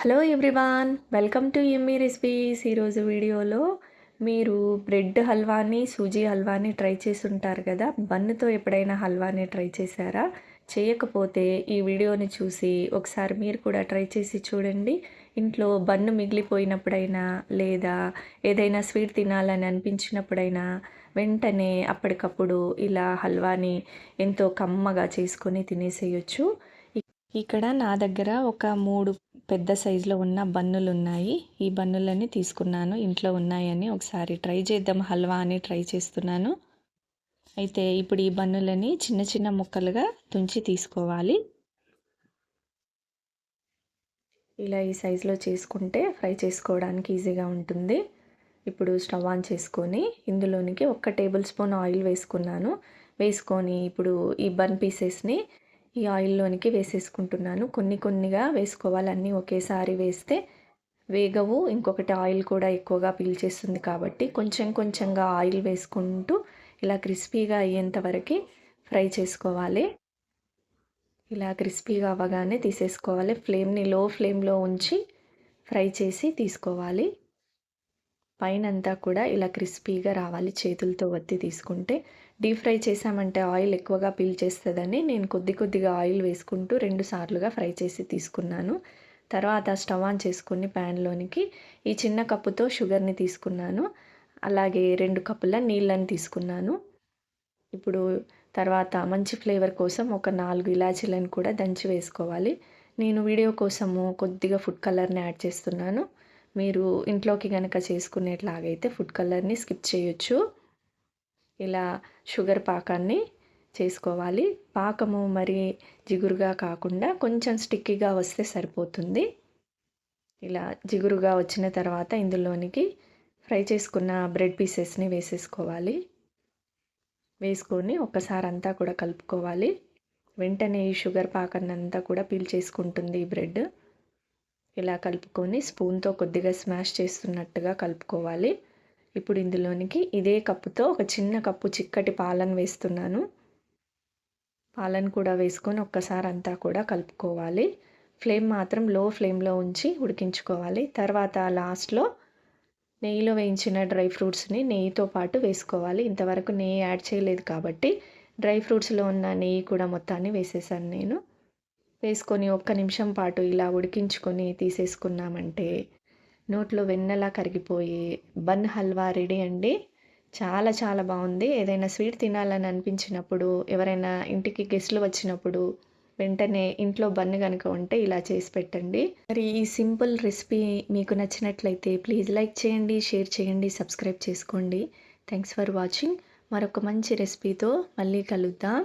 Hello everyone welcome to Emmy recipes. ఈరోజు వీడియోలో మీరు బ్రెడ్ హల్వాని సూజీ హల్వాని ట్రై చేసి ఉంటారు కదా? బన్నుతో ఎప్పుడైనా హల్వాని ట్రై చేశారా? చేయకపోతే ఈ వీడియోని చూసి ఒకసారి మీరు కూడా ట్రై చేసి చూడండి. ఇంట్లో బన్ను మిగిలిపోయినప్పుడైనా లేదా ఏదైనా స్వీట్ తినాలని అనిపించినప్పుడైనా వెంటనే అప్పటికప్పుడు ఇలా హల్వాని ఎంతో కమ్మగా చేసుకొని తినేసేయచ్చు. ఇక్కడ నా దగ్గర ఒక మూడు పెద్ద సైజులో ఉన్న బన్నులు ఉన్నాయి ఈ బన్నులని తీసుకున్నాను. ఇంట్లో ఉన్నాయని ఒకసారి ట్రై చేద్దాం. హల్వా అని ట్రై చేస్తున్నాను. అయితే ఇప్పుడు ఈ బన్నులని చిన్న చిన్న ముక్కలుగా తుంచి తీసుకోవాలి. ఇలా ఈ సైజులో చేసుకుంటే ఫ్రై చేసుకోవడానికి ఈజీగా ఉంటుంది. ఇప్పుడు స్టవ్ ఆన్ చేసుకొని ఇందులోనికి ఒక టేబుల్ స్పూన్ ఆయిల్ వేసుకున్నాను. వేసుకొని ఇప్పుడు ఈ బన్ పీసెస్ని ఈ ఆయిల్లోనికి వేసేసుకుంటున్నాను. కొన్ని కొన్నిగా వేసుకోవాలి. అన్నీ ఒకేసారి వేస్తే వేగవు. ఇంకొకటి ఆయిల్ కూడా ఎక్కువగా పీల్చేస్తుంది కాబట్టి కొంచెం కొంచెంగా ఆయిల్ వేసుకుంటూ ఇలా క్రిస్పీగా అయ్యేంత వరకు ఫ్రై చేసుకోవాలి. ఇలా క్రిస్పీగా అవ్వగానే తీసేసుకోవాలి. ఫ్లేమ్ని లో ఫ్లేమ్లో ఉంచి ఫ్రై చేసి తీసుకోవాలి. పైన అంతా కూడా ఇలా క్రిస్పీగా రావాలి చేతులతో వత్తి తీసుకుంటే. డీప్ ఫ్రై చేసామంటే ఆయిల్ ఎక్కువగా పీల్చేస్తుందని నేను కొద్ది కొద్దిగా ఆయిల్ వేసుకుంటూ రెండు సార్లుగా ఫ్రై చేసి తీసుకున్నాను. తర్వాత స్టవ్ ఆన్ చేసుకుని ప్యాన్లోనికి ఈ చిన్న కప్పుతో షుగర్ని తీసుకున్నాను. అలాగే రెండు కప్పుల నీళ్ళని తీసుకున్నాను. ఇప్పుడు తర్వాత మంచి ఫ్లేవర్ కోసం ఒక నాలుగు ఇలాచీలను కూడా దంచి వేసుకోవాలి. నేను వీడియో కోసము కొద్దిగా ఫుడ్ కలర్ని యాడ్ చేస్తున్నాను. మీరు ఇంట్లోకి కనుక చేసుకునేట్లాగైతే ఫుడ్ కలర్ని స్కిప్ చేయొచ్చు. ఇలా షుగర్ పాకాన్ని చేసుకోవాలి. పాకము మరి జిగురుగా కాకుండా కొంచెం స్టిక్కీగా వస్తే సరిపోతుంది. ఇలా జిగురుగా వచ్చిన తర్వాత ఇందులోనికి ఫ్రై చేసుకున్న బ్రెడ్ పీసెస్ని వేసేసుకోవాలి. వేసుకొని ఒక్కసారి అంతా కూడా కలుపుకోవాలి. వెంటనే ఈ షుగర్ పాకాన్ని అంతా కూడా పీల్చేసుకుంటుంది ఈ బ్రెడ్. ఇలా కలుపుకొని స్పూన్తో కొద్దిగా స్మాష్ చేస్తున్నట్టుగా కలుపుకోవాలి. ఇప్పుడు ఇందులోనికి ఇదే కప్పుతో ఒక చిన్న కప్పు చిక్కటి పాలను వేస్తున్నాను. పాలను కూడా వేసుకొని ఒక్కసారి అంతా కూడా కలుపుకోవాలి. ఫ్లేమ్ మాత్రం లో ఫ్లేమ్లో ఉంచి ఉడికించుకోవాలి. తర్వాత లాస్ట్లో నెయ్యిలో వేయించిన డ్రై ఫ్రూట్స్ని నెయ్యితో పాటు వేసుకోవాలి. ఇంతవరకు నెయ్యి యాడ్ చేయలేదు కాబట్టి డ్రై ఫ్రూట్స్లో ఉన్న నెయ్యి కూడా మొత్తాన్ని వేసేసాను నేను. వేసుకొని ఒక్క నిమిషం పాటు ఇలా ఉడికించుకొని తీసేసుకున్నామంటే నోట్లో వెన్నెలా కరిగిపోయి బన్ హల్వా రెడీ అండి. చాలా చాలా బాగుంది. ఏదైనా స్వీట్ తినాలని అనిపించినప్పుడు ఎవరైనా ఇంటికి గెస్ట్లు వచ్చినప్పుడు వెంటనే ఇంట్లో బన్ను కనుక ఉంటే ఇలా చేసి పెట్టండి. మరి ఈ సింపుల్ రెసిపీ మీకు నచ్చినట్లయితే ప్లీజ్ లైక్ చేయండి షేర్ చేయండి సబ్స్క్రైబ్ చేసుకోండి. Thanks for watching. మరొక మంచి రెసిపీతో మళ్ళీ కలుద్దాం.